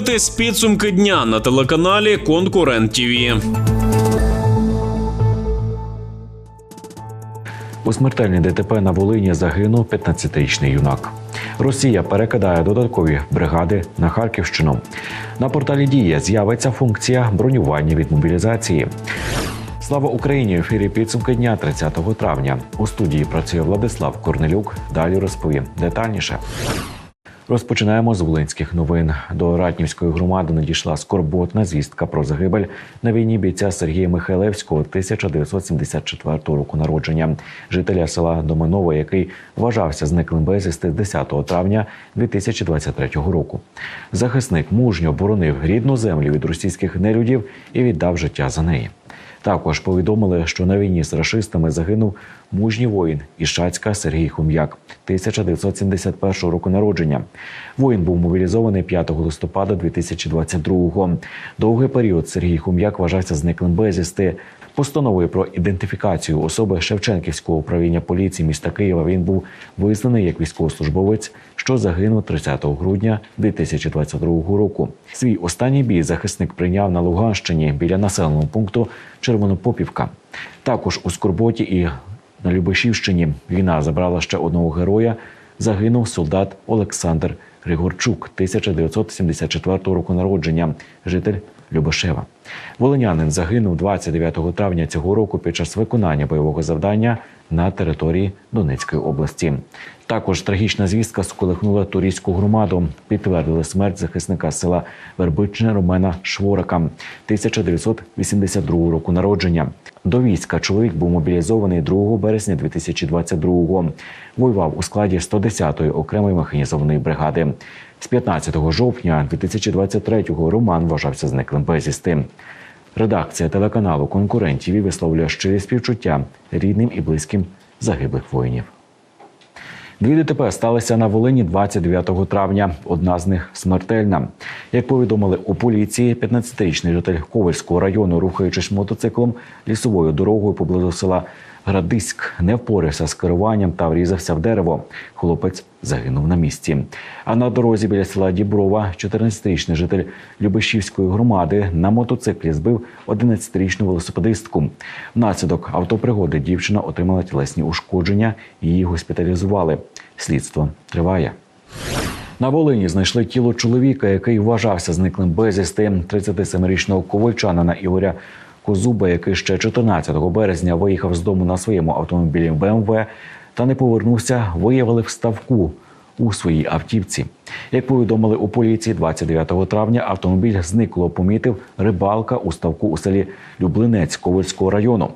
Дивитесь підсумки дня на телеканалі Конкурент ТІВІ. У смертельній ДТП на Волині загинув 15-річний юнак. Росія перекидає додаткові бригади на Харківщину. На порталі Дія з'явиться функція бронювання від мобілізації. Слава Україні! В ефірі підсумки дня 30 травня. У студії працює Владислав Корнелюк. Далі розповім детальніше. Розпочинаємо з волинських новин. До Ратнівської громади надійшла скорботна звістка про загибель на війні бійця Сергія Михайлевського 1974 року народження, жителя села Доминово, який вважався зниклим безвісти з 10 травня 2023 року. Захисник мужньо боронив рідну землю від російських нелюдів і віддав життя за неї. Також повідомили, що на війні з рашистами загинув мужній воїн Ішацька Сергій Хум'як, 1971 року народження. Воїн був мобілізований 5 листопада 2022-го. Довгий період Сергій Хом'як вважався зниклим безвісти. Постановою про ідентифікацію особи Шевченківського управління поліції міста Києва він був визнаний як військовослужбовець, що загинув 30 грудня 2022 року. Свій останній бій захисник прийняв на Луганщині біля населеного пункту Червонопопівка. Також у Скорботі і на Любешівщині війна забрала ще одного героя. Загинув солдат Олександр Григорчук 1974 року народження, житель Любешева. Волинянин загинув 29 травня цього року під час виконання бойового завдання на території Донецької області. Також трагічна звістка сколихнула турійську громаду. Підтвердили смерть захисника села Вербичне Ромена Шворака 1982 року народження. До війська чоловік був мобілізований 2 березня 2022-го. Воював у складі 110-ї окремої механізованої бригади. З 15 жовтня 2023-го Роман вважався зниклим безвісти. Редакція телеканалу конкурентів висловлює щирі співчуття рідним і близьким загиблих воїнів. Дві ДТП сталися на Волині 29 травня. Одна з них смертельна. Як повідомили у поліції, 15-річний житель Ковальського району, рухаючись мотоциклом лісовою дорогою поблизу села Градиськ, не впорався з керуванням та врізався в дерево. Хлопець загинув на місці. А на дорозі біля села Діброва 14-річний житель Любешівської громади на мотоциклі збив 11-річну велосипедистку. Внаслідок автопригоди дівчина отримала тілесні ушкодження. Її госпіталізували. Слідство триває. На Волині знайшли тіло чоловіка, який вважався зниклим безвісти 37-річного ковальчанина Ігоря Козуба, який ще 14 березня виїхав з дому на своєму автомобілі БМВ та не повернувся, виявили в ставку у своїй автівці. Як повідомили у поліції, 29 травня автомобіль зникло помітив рибалка у ставку у селі Люблинець Ковальського району.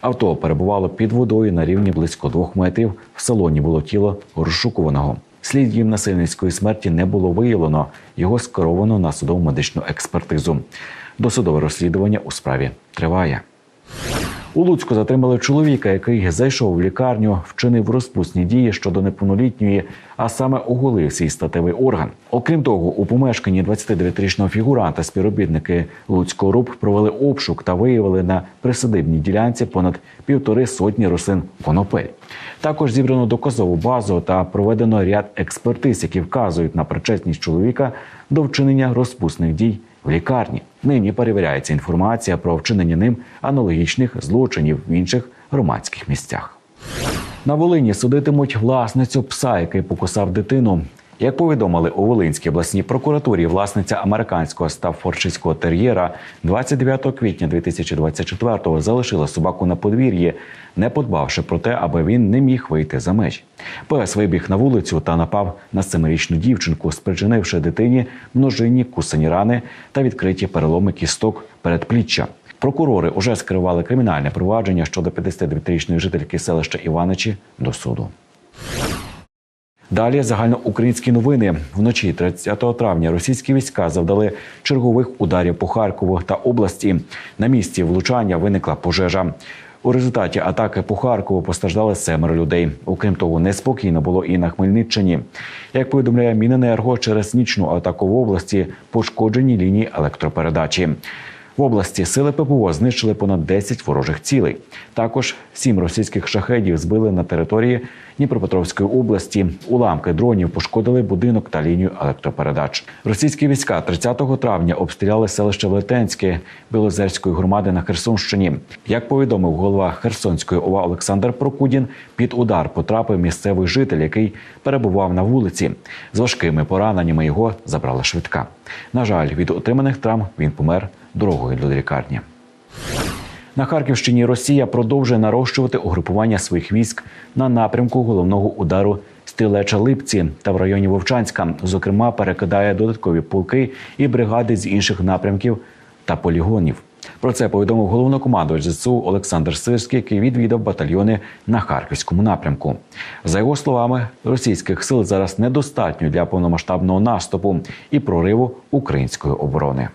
Авто перебувало під водою на рівні близько двох метрів. В салоні було тіло розшукуваного. Слідів насильницької смерті не було виявлено. Його скеровано на судово медичну експертизу. Досудове розслідування у справі триває. У Луцьку затримали чоловіка, який зайшов в лікарню, вчинив розпусні дії щодо неповнолітньої, а саме оголив свій статевий орган. Окрім того, у помешканні 29-річного фігуранта співробітники Луцького РУП провели обшук та виявили на присадибній ділянці понад півтори сотні рослин конопель. Також зібрано доказову базу та проведено ряд експертиз, які вказують на причетність чоловіка до вчинення розпусних дій в лікарні. Нині перевіряється інформація про вчинення ним аналогічних злочинів в інших громадських місцях. На Волині судитимуть власницю пса, який покусав дитину. Як повідомили у Волинській обласній прокуратурі, власниця американського стафоршистського тер'єра 29 квітня 2024-го залишила собаку на подвір'ї, не подбавши про те, аби він не міг вийти за меж. Пес вибіг на вулицю та напав на семирічну дівчинку, спричинивши дитині множинні кусані рани та відкриті переломи кісток передпліччя. Прокурори уже скерували кримінальне провадження щодо 59-річної жительки селища Іваничі до суду. Далі загальноукраїнські новини вночі 30 травня російські війська завдали чергових ударів по Харкову та області. На місці влучання виникла пожежа. У результаті атаки по Харкову постраждали семеро людей. Окрім того, неспокійно було і на Хмельниччині. Як повідомляє Міненерго, через нічну атаку в області пошкоджені лінії електропередачі. В області сили ППО знищили понад 10 ворожих цілей. Також сім російських шахедів збили на території Дніпропетровської області. Уламки дронів пошкодили будинок та лінію електропередач. Російські війська 30 травня обстріляли селище Велетенське Білозерської громади на Херсонщині. Як повідомив голова Херсонської ОВА Олександр Прокудін, під удар потрапив місцевий житель, який перебував на вулиці. З важкими пораненнями його забрала швидка. На жаль, від отриманих травм він помер дорогою до лікарні. На Харківщині Росія продовжує нарощувати угрупування своїх військ на напрямку головного удару Стрілеча Липці та в районі Вовчанська. Зокрема, перекидає додаткові полки і бригади з інших напрямків та полігонів. Про це повідомив головнокомандувач ЗСУ Олександр Сирський, який відвідав батальйони на харківському напрямку. За його словами, російських сил зараз недостатньо для повномасштабного наступу і прориву української оборони.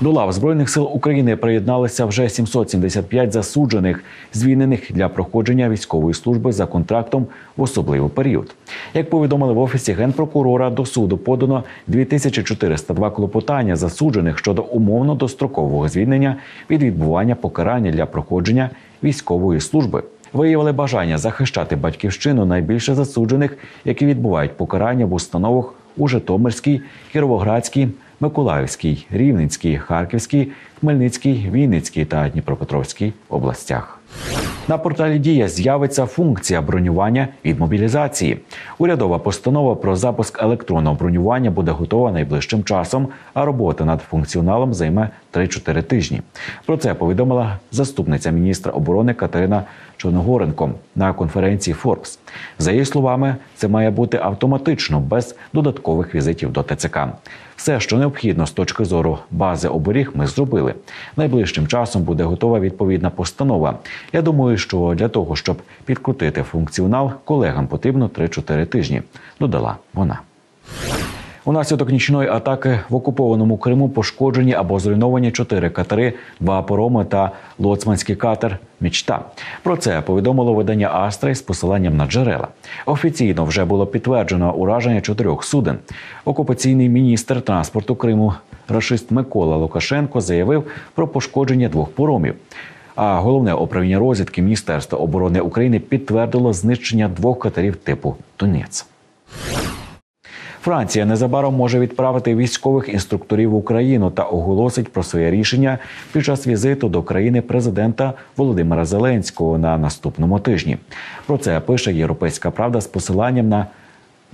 До лав збройних сил України приєдналися вже 775 засуджених, звільнених для проходження військової служби за контрактом в особливий період. Як повідомили в офісі генпрокурора, до суду подано 2402 клопотання засуджених щодо умовно дострокового звільнення від відбування покарання для проходження військової служби. Виявили бажання захищати батьківщину найбільше засуджених, які відбувають покарання в установах у Житомирській, Кіровоградській, Миколаївській, Рівненській, Харківській, Хмельницькій, Вінницькій та Дніпропетровській областях. На порталі Дія з'явиться функція бронювання від мобілізації. Урядова постанова про запуск електронного бронювання буде готова найближчим часом, а робота над функціоналом займе 3-4 тижні. Про це повідомила заступниця міністра оборони Катерина Чорногоренко на конференції Forbes. За її словами, це має бути автоматично без додаткових візитів до ТЦК. Все, що необхідно з точки зору бази оберіг, ми зробили. Найближчим часом буде готова відповідна постанова. Я думаю, що для того, щоб підкрутити функціонал, колегам потрібно 3-4 тижні. Додала вона. Унаслідок нічної атаки в окупованому Криму пошкоджені або зруйновані чотири катери, два пароми та лоцманський катер Мічта. Про це повідомило видання Астра з посиланням на джерела. Офіційно вже було підтверджено ураження чотирьох суден. Окупаційний міністр транспорту Криму рашист Микола Лукашенко заявив про пошкодження двох поромів. А головне управління розвідки Міністерства оборони України підтвердило знищення двох катерів типу Донець. Франція незабаром може відправити військових інструкторів в Україну та оголосить про своє рішення під час візиту до країни президента Володимира Зеленського на наступному тижні. Про це пише Європейська Правда з посиланням на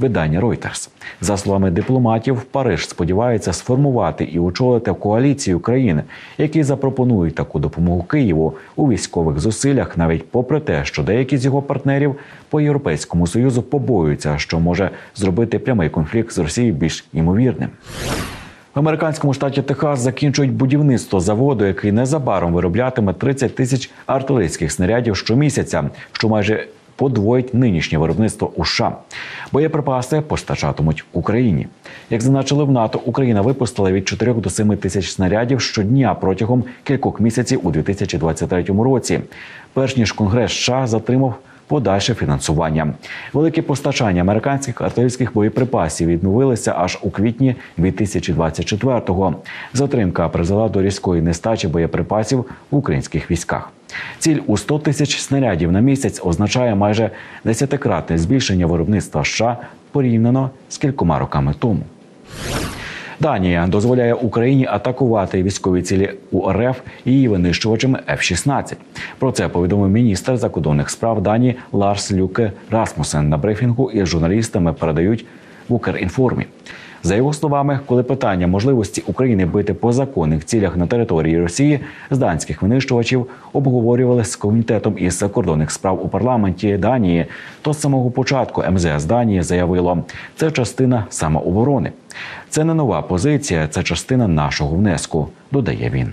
видання Reuters. За словами дипломатів, Париж сподівається сформувати і очолити коаліцію країн, які запропонують таку допомогу Києву у військових зусиллях, навіть попри те, що деякі з його партнерів по європейському союзу побоюються, що може зробити прямий конфлікт з Росією більш ймовірним. В американському штаті Техас закінчують будівництво заводу, який незабаром вироблятиме 30 тисяч артилерійських снарядів щомісяця, що майже подвоїть нинішнє виробництво у США. Боєприпаси постачатимуть Україні. Як зазначили в НАТО, Україна випустила від 4 до 7 тисяч снарядів щодня протягом кількох місяців у 2023 році. Перш ніж Конгрес США затримав подальше фінансування. Великі постачання американських артилерійських боєприпасів відновилися аж у квітні 2024-го. Затримка призвела до різкої нестачі боєприпасів в українських військах. Ціль у 100 тисяч снарядів на місяць означає майже десятикратне збільшення виробництва США порівняно з кількома роками тому. Данія дозволяє Україні атакувати військові цілі у РФ і її винищувачами F-16. Про це повідомив міністр закордонних справ Данії Ларс Люке Расмусен на брифінгу із журналістами передають в Укрінформі. За його словами, коли питання можливості України бити по законних цілях на території Росії з данських винищувачів обговорювали з комітетом із закордонних справ у парламенті Данії, то з самого початку МЗС Данії заявило, це частина самооборони. Це не нова позиція, це частина нашого внеску, додає він.